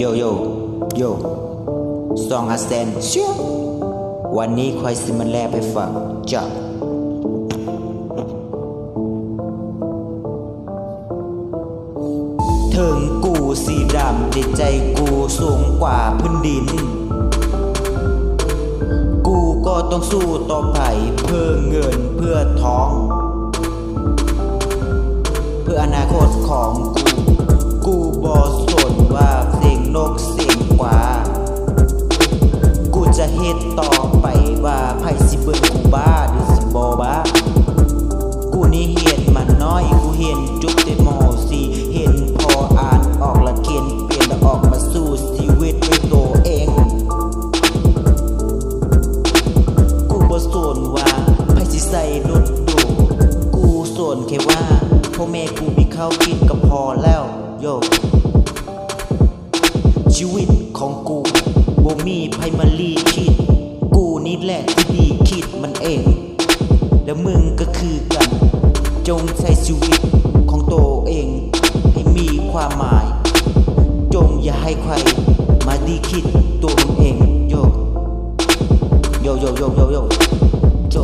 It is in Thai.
โยโยโยซองอาเซนเชียววันนี้คอยสิมันแลไปฟังจ้าถึงกูสีดำจิตใจกูสูงกว่าพื้นดิน กูก็ต้องสู้ต่อไปเพื่อเงินเพื่อท้อง เพื่ออนาคตของกูกู กว่ากูจะเฮ็ดต่อไปว่าไผสิเบิ่งกูบ้าหรือสิบ่บ้า กูนี่เห็นมันน้อยกูเห็นจุดแต่มอสีเห็นพออ่านออกละเขียนเปลี่ยนแล้วออกมาสู้ชีวิตด้วยตัวเอง กูบ่สนว่าไผสิใส่รถดูกูสนแค่ว่าพ่อแม่กูมีข้าวกินก็พอแล้วโย ชีวิตของกูบ่มีไผมาลีคิด กูนี่แหละที่ดีคิดมันเอง แล้วมึงก็คือกัน จงใช้ชีวิตของตัวเอง ให้มีความหมาย จงอย่าให้ใคร มาดีคิดตัวมึงเองโยโยโยโยโยโย